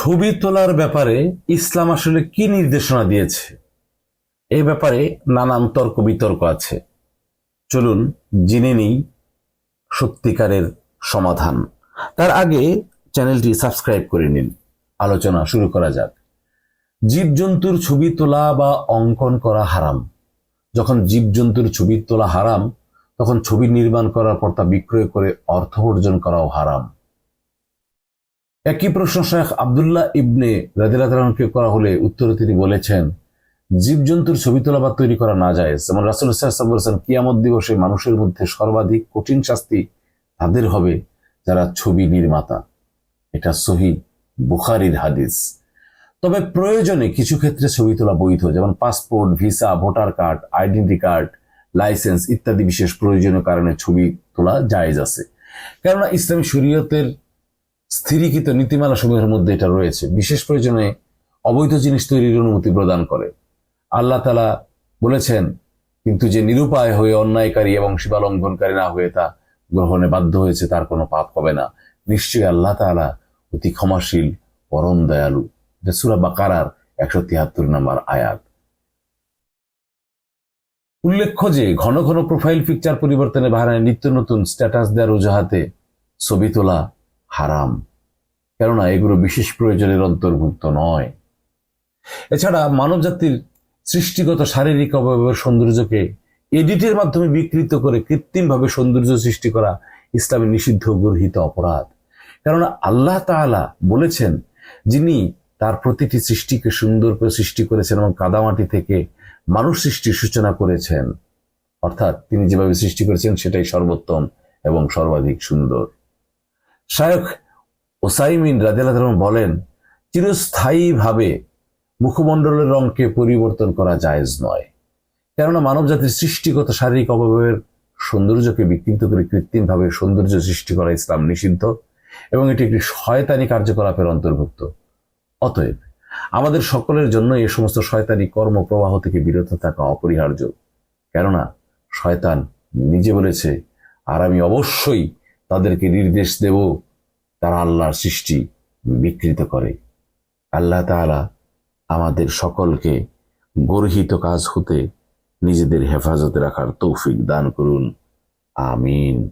ছবি তোলার ব্যাপারে ইসলাম আসলে কি নির্দেশনা দিয়েছে? এ ব্যাপারে নানান তর্ক বিতর্ক আছে। চলুন জেনে নিই সত্যিকারের সমাধান। তার আগে চ্যানেলটি সাবস্ক্রাইব করে নিন। আলোচনা শুরু করা যাক। জীবজন্তুর ছবি তোলা বা অঙ্কন করা হারাম। যখন জীবজন্তুর ছবি তোলা হারাম, তখন ছবি নির্মাণ করার পর তা বিক্রয় করে অর্থ অর্জন করাও হারাম। একই প্রশ্ন শেখ আবদুল্লাহ ইবনে রাদিরাতকে করা হলে উত্তরে তিনি বলেছেন, জীবজন্তুর ছবি তোলা বা তৈরি করা না যায়। যেমন রাসুল ইসলাম বলেছেন কিয়ামত দিবসে মানুষের মধ্যে সর্বাধিক কঠিন শাস্তি তাদের হবে যারা ছবি নির্মাতা। এটা সহি বুখারির হাদিস। তবে প্রয়োজনে কিছু ক্ষেত্রে ছবি তোলা বৈধ, যেমন passport, visa, voter card, identity card, licence ইত্যাদি বিশেষ প্রয়োজনীয় কারণে ছবি তোলা জায়েজ আছে। কেননা ইসলামী শরীয়তের স্থিরীকৃত নীতিমালা সমূহের মধ্যে এটা রয়েছে। বিশেষ প্রয়োজনে অবৈধ জিনিস তৈরির অনুমতি প্রদান করে। আল্লাহ তালা বলেছেন, কিন্তু যে নিরুপায় হয়ে, অন্যায়কারী এবং সীমালঙ্ঘনকারী না হয়ে তা গ্রহণে বাধ্য হয়েছে, তার কোনো পাপ হবে না। নিশ্চয়ই আল্লাহ তালা অতি ক্ষমাশীল, পরম দয়ালু। এটা সুরা বাকারার একশো তিয়াত্তর নম্বর আয়াত। উল্লেখ্য যে, ঘন ঘন প্রোফাইল পিকচার পরিবর্তনে বাহারায় নিত্য নতুন স্ট্যাটাস দেওয়ার অজুহাতে ছবি তোলা হারাম। কেননা এগুলো বিশেষ প্রয়োজনের অন্তর্ভুক্ত নয়। এছাড়া মানব জাতির সৃষ্টিগত শারীরিক অবয়বের সৌন্দর্যকে এডিটের মাধ্যমে বিকৃত করে কৃত্রিমভাবে সৌন্দর্য সৃষ্টি করা ইসলামের নিষিদ্ধ গর্হিত অপরাধ। কেননা আল্লাহ তাআলা বলেছেন, যিনি তার প্রতিটি সৃষ্টিকে সুন্দর করে সৃষ্টি করেছেন এবং কাদামাটি থেকে মানুষ সৃষ্টির সূচনা করেছেন। অর্থাৎ তিনি যেভাবে সৃষ্টি করেছেন, সেটাই সর্বোত্তম এবং সর্বাধিক সুন্দর। শায়ক ওসাইমিন রাজিয়াল বলেন, চিরস্থায়ীভাবে মুখমণ্ডলের রঙকে পরিবর্তন করা জায়েজ নয়। কেননা মানব জাতির সৃষ্টিগত শারীরিক অবয়বের সৌন্দর্যকে বিকৃত করে কৃত্রিমভাবে সৌন্দর্য সৃষ্টি করা ইসলাম নিষিদ্ধ এবং এটি একটি শয়তানি কার্যকলাপের অন্তর্ভুক্ত। অতএব আমাদের সকলের জন্য এ সমস্ত শয়তানি কর্মপ্রবাহ থেকে বিরত থাকা অপরিহার্য। কেননা শয়তান নিজে বলেছে, আর আমি অবশ্যই তাদেরকে নির্দেশ দেব, তারা আল্লাহর সৃষ্টি বিকৃত করে। আল্লাহ তালা আমাদের সকলকে গর্হিত কাজ হতে নিজেদের হেফাজতে রাখার তৌফিক দান করুন। আমিন।